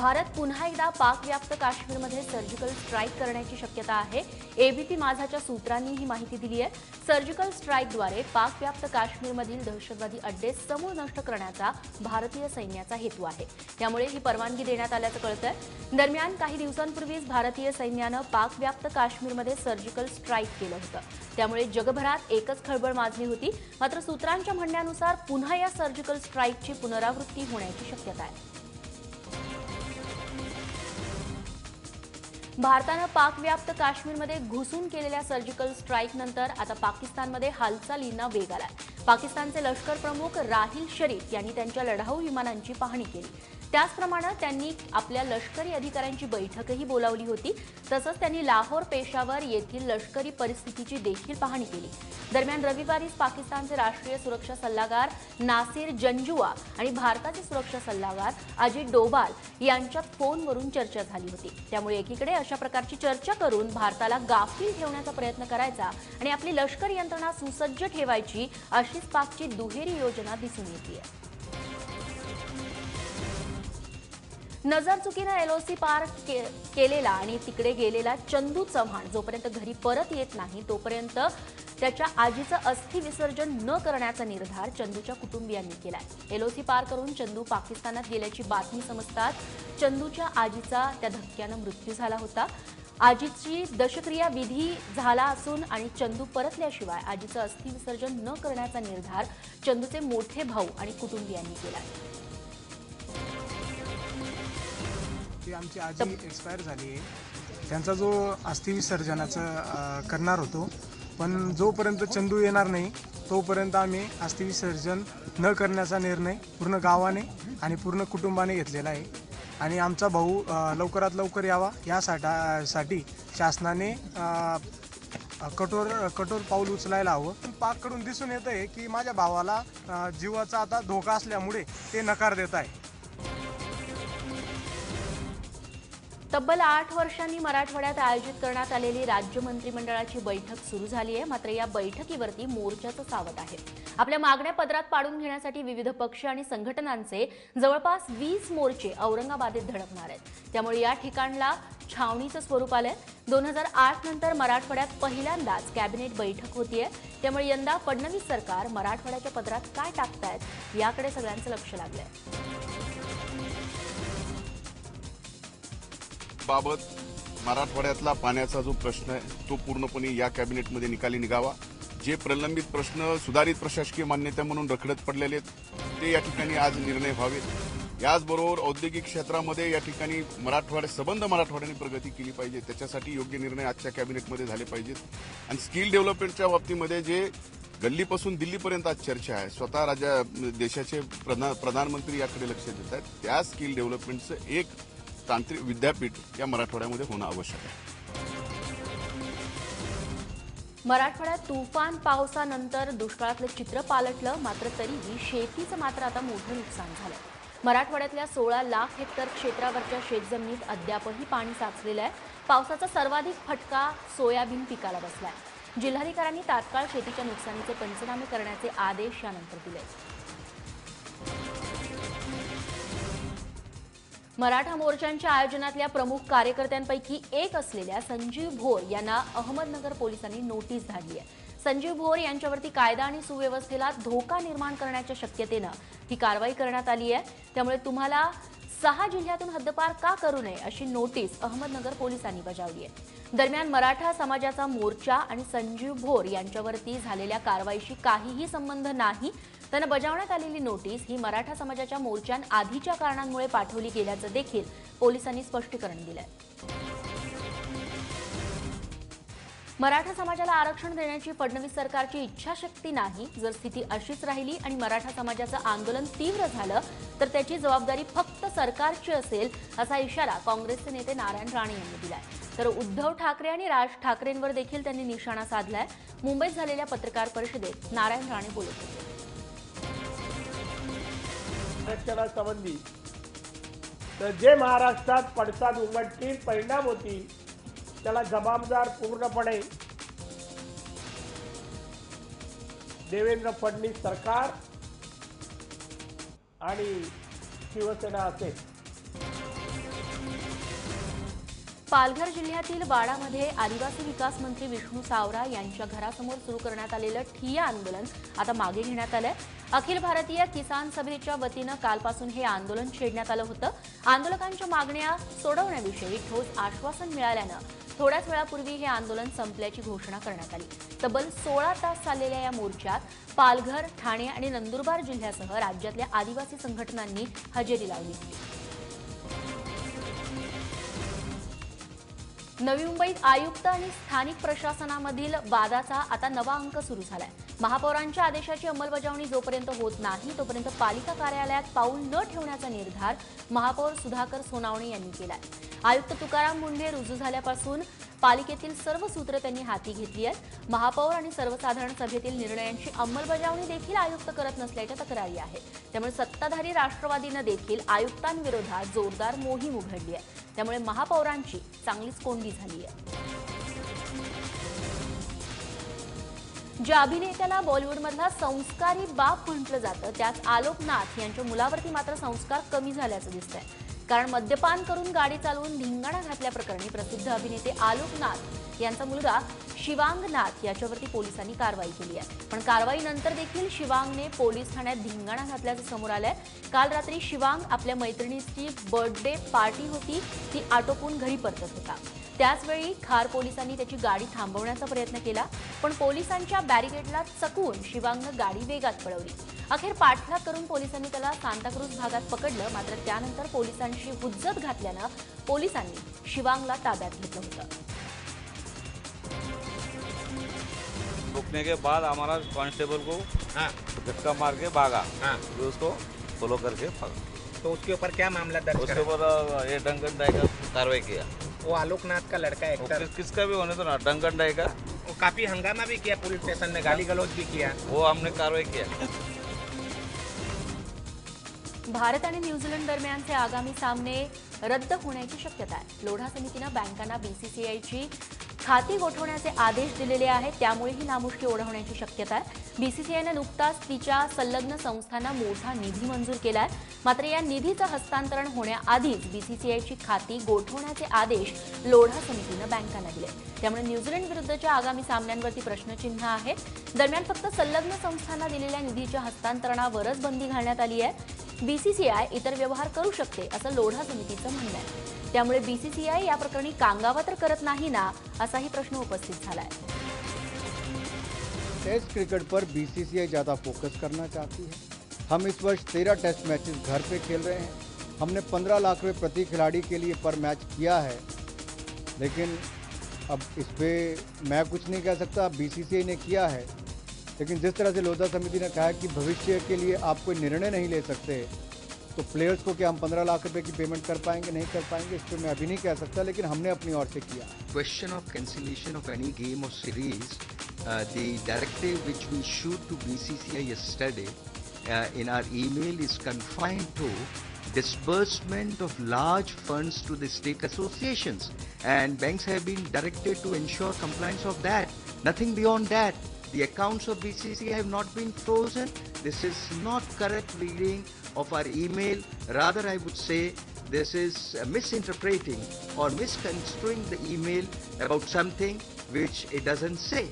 भारत पुन्हा एकदा पाकव्याप्त काश्मीरमध्ये सर्जिकल स्ट्राईक करण्याची शक्यता आहे. एबीपी माझाच्या सूत्रांनी ही माहिती दिली आहे. सर्जिकल स्ट्राईकद्वारे पाकव्याप्त काश्मीरमधील दहशतवादी अड्डे समूळ नष्ट करण्याचा भारतीय सैन्याचा हेतू आहे. त्यामुळे ही परवानगी देण्यात आल्याचं कळतंय. दरम्यान काही दिवसांपूर्वीच भारतीय सैन्यानं पाकव्याप्त काश्मीरमध्ये सर्जिकल स्ट्राईक केलं होतं. त्यामुळे जगभरात एकच खळबळ माजली होती. मात्र सूत्रांच्या म्हणण्यानुसार पुन्हा या सर्जिकल स्ट्राईकची पुनरावृत्ती होण्याची शक्यता आहे. भारतानं पाकव्याप्त काश्मीरमध्ये घुसून केलेल्या सर्जिकल स्ट्राईक नंतर आता पाकिस्तानमध्ये हालचालींना वेग आलाय पाकिस्तानचे लष्कर प्रमुख राहिल शरीफ यांनी त्यांच्या लढाऊ विमानांची पाहणी केली. त्याचप्रमाणे त्यांनी आपल्या लष्करी अधिकाऱ्यांची बैठकही बोलावली होती. तसंच त्यांनी लाहोर पेशावर येथील लष्करी परिस्थितीची देखील पाहणी केली. दरम्यान रविवारीच पाकिस्तानचे राष्ट्रीय सुरक्षा सल्लागार नासिर जंजुआ आणि भारताचे सुरक्षा सल्लागार अजित डोबाल यांच्यात फोनवरून चर्चा झाली होती. त्यामुळे एकीकडे अशा प्रकारची चर्चा करून भारताला गाफील ठेवण्याचा प्रयत्न करायचा आणि आपली लष्करी यंत्रणा सुसज्ज ठेवायची अशीच पाकची दुहेरी योजना दिसून येते नजर चुकीनं एलओसी पार के- केलेला आणि तिकडे गेलेला चंदू चव्हाण जोपर्यंत घरी परत येत नाही तोपर्यंत त्याच्या आजीचं अस्थि विसर्जन न करण्याचा निर्धार चंदूच्या कुटुंबियांनी केलाय. एलओसी पार करून चंदू पाकिस्तानात गेल्याची बातमी समजतात चंदूच्या आजीचा त्या धक्क्यानं मृत्यू झाला होता. आजीची दशक्रिया विधी झाला असून आणि चंदू परतल्याशिवाय आजीचं अस्थि विसर्जन न करण्याचा निर्धार चंदूचे मोठे भाऊ आणि कुटुंबियांनी केलाय. जी आमची आजी एक्सपायर झाली आहे त्यांचा जो अस्थिविसर्जनाचं करणार होतो पण जोपर्यंत चंदू येणार नाही तोपर्यंत आम्ही अस्थिविसर्जन न करण्याचा निर्णय पूर्ण गावाने आणि पूर्ण कुटुंबाने घेतलेला आहे. आणि आमचा भाऊ लवकरात लवकर यावा यासाठी साठी शासनाने कठोर कठोर पाऊल उचलायला हवं. पाककडून दिसून येत आहे की माझ्या भावाला जीवाचा आता धोका असल्यामुळे ते नकार देत आहे. तब्बल आठ वर्षांनी मराठवाड्यात आयोजित करण्यात आलेली राज्य मंत्रिमंडळाची बैठक सुरू झाली आहे. मात्र या बैठकीवरती मोर्चाचं सावट आहे. आपल्या मागण्या पदरात पाडून घेण्यासाठी विविध पक्ष आणि संघटनांचे जवळपास वीस मोर्चे औरंगाबादेत धडकणार आहेत. त्यामुळे या ठिकाणला छावणीचं स्वरूप आलंय. दोन हजार आठ नंतर मराठवाड्यात पहिल्यांदाच कॅबिनेट बैठक होतीये. त्यामुळे यंदा फडणवीस सरकार मराठवाड्याच्या पदरात काय टाकतायत याकडे सगळ्यांचं लक्ष लागलंय. बाबत मराठवाड्यातला पाण्याचा जो प्रश्न आहे तो पूर्णपणे या कॅबिनेटमध्ये निकाली निघावा. जे प्रलंबित प्रश्न सुधारित प्रशासकीय मान्यता म्हणून रखडत पडलेले आहेत ते या ठिकाणी आज निर्णय व्हावेत. याचबरोबर औद्योगिक क्षेत्रामध्ये या ठिकाणी मराठवाड्या सबंध मराठवाड्याने प्रगती केली पाहिजे. त्याच्यासाठी योग्य निर्णय आजच्या कॅबिनेटमध्ये झाले पाहिजेत. आणि स्किल डेव्हलपमेंटच्या बाबतीमध्ये जे गल्लीपासून दिल्लीपर्यंत आज चर्चा आहे स्वतः राज्या देशाचे प्रधानमंत्री याकडे लक्ष देत आहेत. त्या स्किल डेव्हलपमेंटचं एक तांत्रिक विद्यापीठ या मराठवाड्यामध्ये होणं आवश्यक आहे. मराठवाड्यात तुफान पावसानंतर दुष्काळातलं चित्र पालटलं मात्र तरीही शेतीचं मात्र आता मोठं नुकसान झालं मराठवाड्यातल्या सोळा लाख हेक्टर क्षेत्रावरच्या शेतजमिनीत अद्यापही पाणी साचलेलं आहे. पावसाचा सर्वाधिक फटका सोयाबीन पिकाला बसला आहे जिल्हाधिकाऱ्यांनी तात्काळ शेतीच्या नुकसानीचे पंचनामे करण्याचे आदेश यानंतर दिले मराठा मोर्चांच्या आयोजनातल्या प्रमुख कार्यकर्त्यांपैकी एक असलेल्या संजीव भोर यांना अहमदनगर पोलिसांनी नोटीस धाडली आहे. संजीव भोर यांच्यावरती कायदा आणि सुव्यवस्थेला धोका निर्माण करण्याच्या शक्यतेनं ही कारवाई करण्यात आली आहे. त्यामुळे तुम्हाला सहा जिल्ह्यातून हद्दपार का करू नये अशी नोटीस अहमदनगर पोलिसांनी बजावली आहे. दरम्यान मराठा समाजाचा मोर्चा आणि संजीव भोर यांच्यावरती झालेल्या कारवाईशी काहीही संबंध नाही त्यांना बजावण्यात आलेली नोटीस ही मराठा समाजाच्या मोर्चांआधीच्या कारणांमुळे पाठवली गेल्याचं देखील पोलिसांनी स्पष्टीकरण दिलंय. मराठा समाजाला आरक्षण देण्याची फडणवीस सरकारची इच्छाशक्ती नाही. जर स्थिती अशीच राहिली आणि मराठा समाजाचं आंदोलन तीव्र झालं तर त्याची जबाबदारी फक्त सरकारची असेल असा इशारा काँग्रेसचे नेते नारायण राणे यांनी दिलाय. तर उद्धव ठाकरे आणि राज ठाकरेंवर देखील त्यांनी निशाणा साधलाय. मुंबईत झालेल्या पत्रकार परिषदेत नारायण राणे बोलत होते. आरक्षणासंबंधी तर जे महाराष्ट्रात पडसाद उमटतील परिणाम होतील त्याला जबाबदार पूर्णपणे देवेंद्र फडणवीस सरकार आणि शिवसेना असेल. पालघर जिल्ह्यातील वाडामध्ये आदिवासी विकास मंत्री विष्णू सावरा यांच्या घरासमोर सुरू करण्यात आलेलं ठिय्या आंदोलन आता मागे घेण्यात आलंय. अखिल भारतीय किसान सभेच्या वतीनं कालपासून हे आंदोलन छेडण्यात आलं होतं. आंदोलकांच्या मागण्या सोडवण्याविषयी ठोस आश्वासन मिळाल्यानं थोड्याच वेळापूर्वी हे आंदोलन संपल्याची घोषणा करण्यात आली. तब्बल सोळा तास चाललेल्या या मोर्चात पालघर ठाणे आणि नंदुरबार जिल्ह्यासह राज्यातल्या आदिवासी संघटनांनी हजेरी लावली. नवी मुंबईत आयुक्त आणि स्थानिक प्रशासनामधील वादाचा आता नवा अंक सुरू झालाय. महापौरांच्या आदेशाची अंमलबजावणी जोपर्यंत होत नाही तोपर्यंत पालिका कार्यालयात पाऊल न ठेवण्याचा निर्धार महापौर सुधाकर सोनावणे यांनी केलाय. आयुक्त तुकाराम मुंढे रुजू झाल्यापासून पालिकेतील सर्व सूत्र त्यांनी हाती घेतली आहेत. महापौर आणि सर्वसाधारण सभेतील निर्णयांची अंमलबजावणी देखील आयुक्त करत नसल्याच्या तक्रारी आहेत. त्यामुळे सत्ताधारी राष्ट्रवादीनं देखील आयुक्तांविरोधात जोरदार मोहीम उघडली आहे. त्यामुळे महापौरांची चांगलीच कोंडी झाली आहे. ज्या अभिनेत्याला बॉलिवूडमधला संस्कारी बाप म्हटलं जातं त्याच आलोक नाथ यांच्या मुलावरती मात्र संस्कार कमी झाल्याचं दिसतंय. कारण मद्यपान करून गाडी चालवून धिंगाणा घातल्याप्रकरणी प्रसिद्ध अभिनेते आलोक नाथ यांचा मुलगा शिवांग नाथ याच्यावरती पोलिसांनी कारवाई केली आहे. पण कारवाईनंतर देखील शिवांगने पोलीस ठाण्यात धिंगाणा घातल्याचं समोर आलंय. काल रात्री शिवांग आपल्या मैत्रिणीची बर्थडे पार्टी होती. ती आटोपून घरी परतत होता. त्याचवेळी खार पोलिसांनी त्याची गाडी थांबवण्याचा प्रयत्न केला पण पोलिसांच्या बॅरिकेडला चकवून शिवांगनं गाडी वेगात पळवली. अखेर पाठलाग करून पोलिसांनी त्याला सांताक्रूज भागात पकडलं मात्र त्यानंतर पोलिसांशी हुज्जत घातल्यानं पोलिसांनी शिवांगला ताब्यात घेतलं होतं. रुकने के बाद हमारा कांस्टेबल को झटका मार के भागा। फिर उसको फॉलो करके भागा। तो उसके ऊपर क्या मामला दर्ज उसके ऊपर ये डंगन डाई का कार्रवाई किया। वो आलोक नाथ का लड़का एक्टर किस, किसका भी होने तो ना डंगन रहेगा का। वो काफ़ी हंगामा भी किया पुलिस स्टेशन ने गाली गलौज भी किया। वो हमने कार्रवाई किया। भारत आणि न्यूझीलंड दरम्यानचे आगामी सामने रद्द होण्याची शक्यता आहे. लोढा समितीनं बँकांना बीसीसीआयची खाती गोठवण्याचे आदेश दिलेले आहेत त्यामुळे ही नामुष्की ओढवण्याची शक्यता आहे. बीसीसीआयनं नुकताच तिच्या संलग्न संस्थांना मोठा निधी मंजूर केला आहे मात्र या निधीचं हस्तांतरण होण्याआधीच बीसीसीआयची खाती गोठवण्याचे आदेश लोढा समितीनं बँकांना दिले. त्यामुळे न्यूझीलंड विरुद्धच्या आगामी सामन्यांवरती प्रश्नचिन्ह आहे. दरम्यान फक्त संलग्न संस्थांना दिलेल्या निधीच्या हस्तांतरणावरच बंदी घालण्यात आली आहे. बीसीसीआय इतर व्यवहार करू शकते असं लोढा समितीचं म्हणणं आहे. त्यामुळे बीसीसीआय कांगावा तर करत नाही ना, असाही प्रश्न उपस्थित टेस्ट क्रिकेट पर बीसीसीआई ज़्यादा फोकस करना चाहती है। हम इस वर्ष तेरह टेस्ट मैचेस घर पे खेल रहे हैं। हमने पंद्रह लाख रुपए प्रति खिलाड़ी के लिए पर मैच किया है। लेकिन अब इस पर मैं कुछ नहीं कह सकता बीसीसीआई ने किया है। लेकिन जिस तरह से लोधा समिति ने कहा है कि भविष्य के लिए आप कोई निर्णय नहीं ले सकते तो प्लेयर्स को क्या हम पंद्रह लाख रुपए की पेमेंट कर पाएँगे? नहीं कर पाएँगे, इस पर मैं अभी नहीं कह सकता, लेकिन हमने अपनी ओर से KIA. Question of cancellation of any game और series the directive which we should to B C C I stated in our email is confine to disbursement of large funds to the state associations. And banks have been directed to ensure compliance of that. Nothing beyond that. The accounts of BCCI have not been frozen. This is not correct reading of our email. Rather, I would say this is misinterpreting or misconstruing the email about something which it doesn't say.